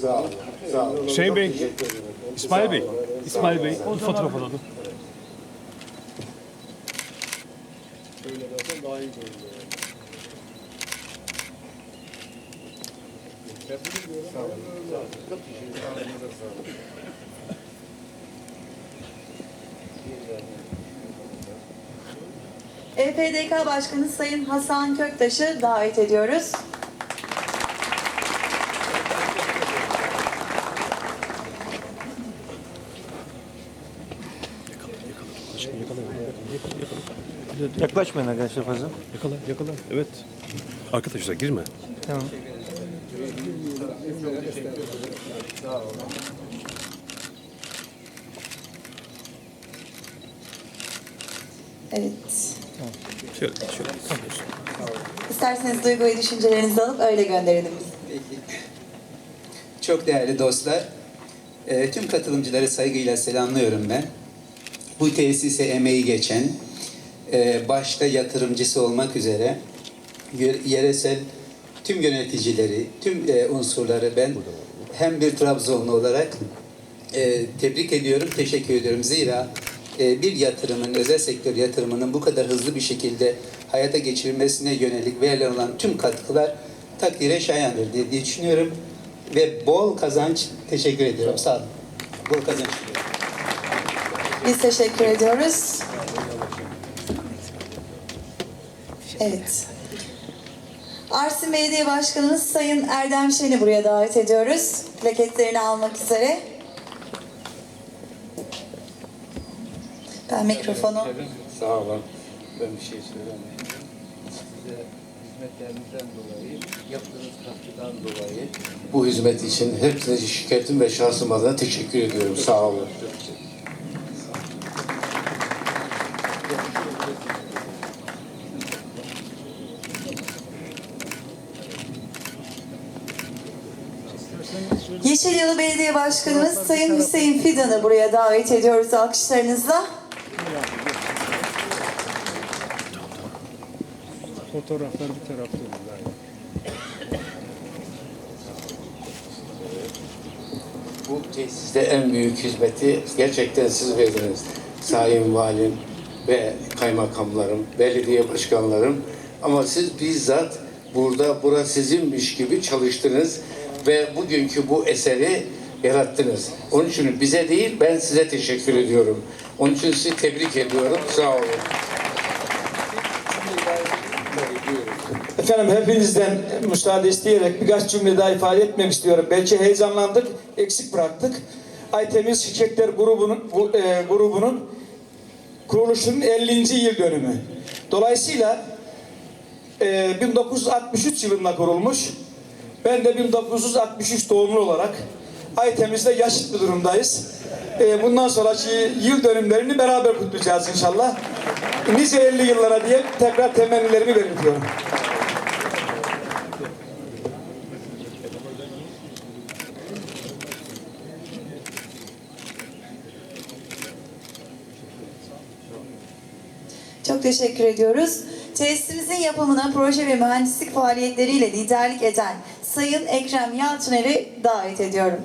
Sağ olun. Sağ olun. Bey, İsmail Bey, İsmail Bey fotoğraf alalım. Şöyle zaten daha iyi görünüyor. Tebrik ediyorum. Sağ olun. Sağ olun. Çok teşekkür ederim. Ağzınıza sağlık. EPDK Başkanı Sayın Hasan Köktaş'ı davet ediyoruz. Yaklaşmayın arkadaşlar fazla. Yakala, yakala. Evet. Arkadaşlar girme. Tamam. Evet. Şöyle, şöyle. İsterseniz duygu ve düşüncelerinizi alıp öyle gönderelim. Peki. Çok değerli dostlar, e, tüm katılımcıları saygıyla selamlıyorum ben. Bu tesise emeği geçen, e, başta yatırımcısı olmak üzere yö- yeresel tüm yöneticileri, tüm e, unsurları ben hem bir Trabzonlu olarak e, tebrik ediyorum, teşekkür ediyorum. Zira bir yatırımın, özel sektör yatırımının bu kadar hızlı bir şekilde hayata geçirilmesine yönelik verilen olan tüm katkılar takdire şayandır diye, diye düşünüyorum. Ve bol kazanç teşekkür ediyorum. Sağ olun. Bol kazanç. Biz teşekkür ediyoruz. Evet. Arsin Belediye Başkanımız Sayın Erdem Şen'i buraya davet ediyoruz. Plaketlerini almak üzere. Ben mikrofonu Sağ olun. Ben bir şey söylemeyeyim. Size hizmetlerinizden dolayı, yaptığınız katkıdan dolayı bu hizmet için hepinize şirketim ve şahsım adına teşekkür ediyorum. Sağ olun. Yeşilyalı Belediye Başkanımız Sayın Hüseyin Fidan'ı buraya davet ediyoruz alkışlarınızla. Fotoğraflar bir tarafta olur. Bu tesiste en büyük hizmeti gerçekten siz verdiniz. Sayın Valim ve kaymakamlarım, belediye başkanlarım. Ama siz bizzat burada burası sizinmiş gibi çalıştınız ve bugünkü bu eseri yarattınız. Onun için bize değil ben size teşekkür ediyorum. Onun için sizi tebrik ediyorum. Sağ olun. Efendim hepinizden müsaade isteyerek birkaç cümle daha ifade etmek istiyorum. Belki heyecanlandık, eksik bıraktık. Aytemiz Şirketler grubunun bu, e, grubunun kuruluşunun 50. yıl dönümü. Dolayısıyla e, 1963 yılında kurulmuş. Ben de 1963 doğumlu olarak Aytemiz'de yaşıt bir durumdayız. E, bundan sonraki yıl dönümlerini beraber kutlayacağız inşallah. Nice 50 yıllara diye tekrar temennilerimi belirtiyorum. Çok teşekkür ediyoruz. Tesisimizin yapımına proje ve mühendislik faaliyetleriyle liderlik eden Sayın Ekrem Yalçıner'i davet ediyorum.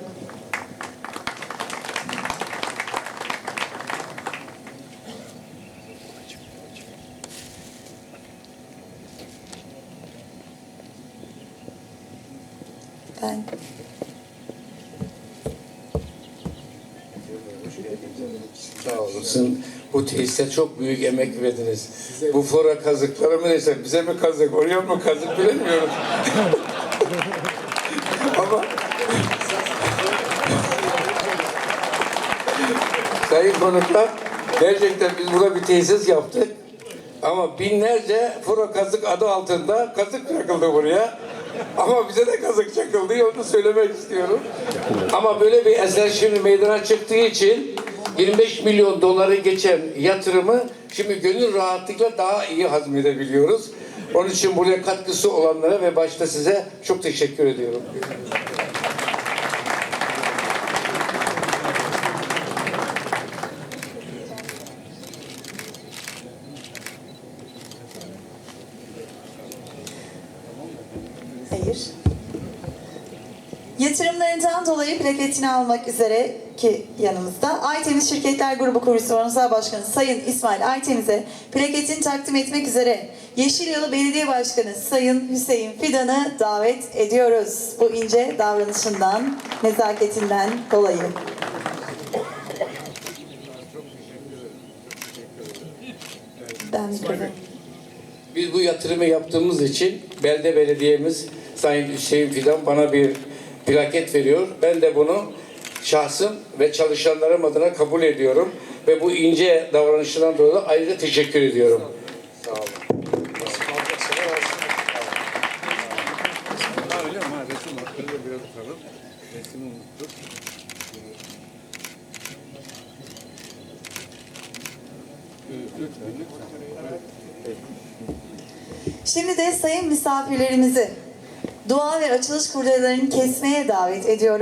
Ben Sağ olasın. Bu tesise çok büyük emek verdiniz. Bu fora kazıkları mı desem, bize mi kazık, oraya mı kazık bilemiyoruz. Ama Sayın konuklar, gerçekten biz burada bir tesis yaptık. Ama binlerce fora kazık adı altında kazık çakıldı buraya. Ama bize de kazık çakıldı, onu söylemek istiyorum. Ama böyle bir eser şimdi meydana çıktığı için 25 milyon doları geçen yatırımı şimdi gönül rahatlıkla daha iyi hazmedebiliyoruz. Onun için buraya katkısı olanlara ve başta size çok teşekkür ediyorum. Hayır. Yatırımlarından dolayı plaketini almak üzere ki yanımızda Aytemiz Şirketler Grubu kurucusu Onursal Başkanı Sayın İsmail Aytemiz'e plaketini takdim etmek üzere Yeşilyalı Belediye Başkanı Sayın Hüseyin Fidan'ı davet ediyoruz. Bu ince davranışından, nezaketinden dolayı. Ben. Biz bu yatırımı yaptığımız için belde belediyemiz Sayın Hüseyin Fidan bana bir plaket veriyor. Ben de bunu şahsım ve çalışanlarım adına kabul ediyorum. Ve bu ince davranışından dolayı ayrıca teşekkür ediyorum. Sağ olun. Şimdi de sayın misafirlerimizi dua ve açılış kurdelerini kesmeye davet ediyorum.